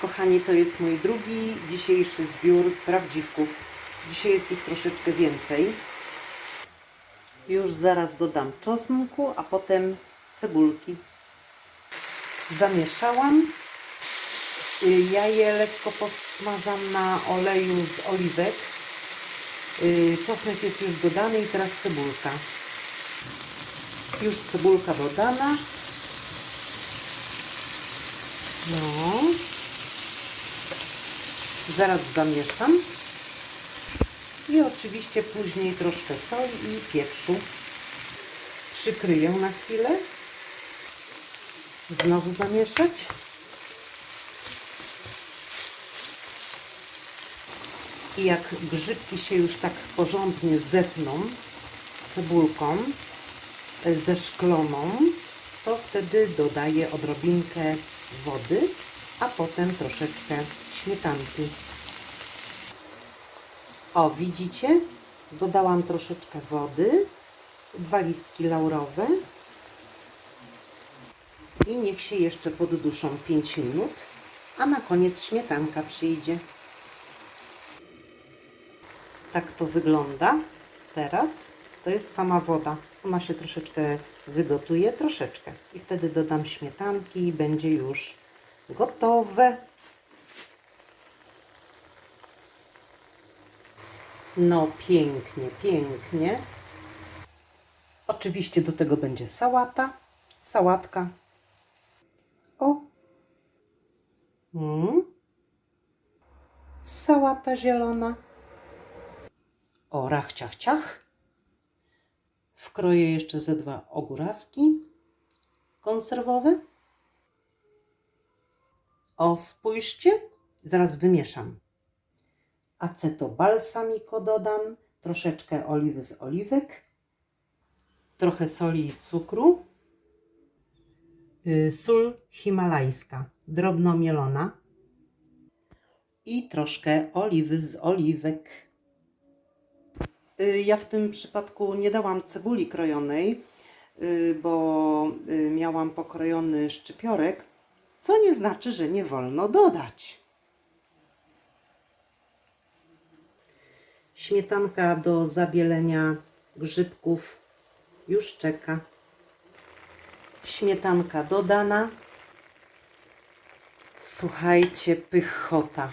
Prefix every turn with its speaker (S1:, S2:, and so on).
S1: Kochani, to jest mój drugi dzisiejszy zbiór prawdziwków. Dzisiaj jest ich troszeczkę więcej. Już zaraz dodam czosnku, a potem cebulki. Zamieszałam. Y, Ja je lekko podsmażam na oleju z oliwek. Y, Czosnek jest już dodany i teraz cebulka. Już cebulka dodana. No. Zaraz zamieszam. I oczywiście później troszkę soli i pieprzu. Przykryję na chwilę. Znowu zamieszać. I jak grzybki się już tak porządnie zetną z cebulką, e, ze szkloną, to wtedy dodaję odrobinkę wody, a potem troszeczkę śmietanki. O, widzicie? Dodałam troszeczkę wody, dwa listki laurowe i niech się jeszcze podduszą 5 minut, a na koniec śmietanka przyjdzie. Tak to wygląda teraz. To jest sama woda. Ona się troszeczkę wygotuje, troszeczkę. I wtedy dodam śmietanki i będzie już gotowe. No pięknie, pięknie. Oczywiście do tego będzie sałata, sałatka. O. Mm. Sałata zielona. O, rach, ciach, ciach. Wkroję jeszcze ze dwa ogóraski konserwowe. O, spójrzcie, zaraz wymieszam. Aceto balsamico dodam, troszeczkę oliwy z oliwek, trochę soli i cukru, y, sól himalajska, drobno mielona. I troszkę oliwy z oliwek. Y, Ja w tym przypadku nie dałam cebuli krojonej, y, bo miałam pokrojony szczypiorek, co nie znaczy, że nie wolno dodać. Śmietanka do zabielenia grzybków już czeka. Śmietanka dodana. Słuchajcie, pychota.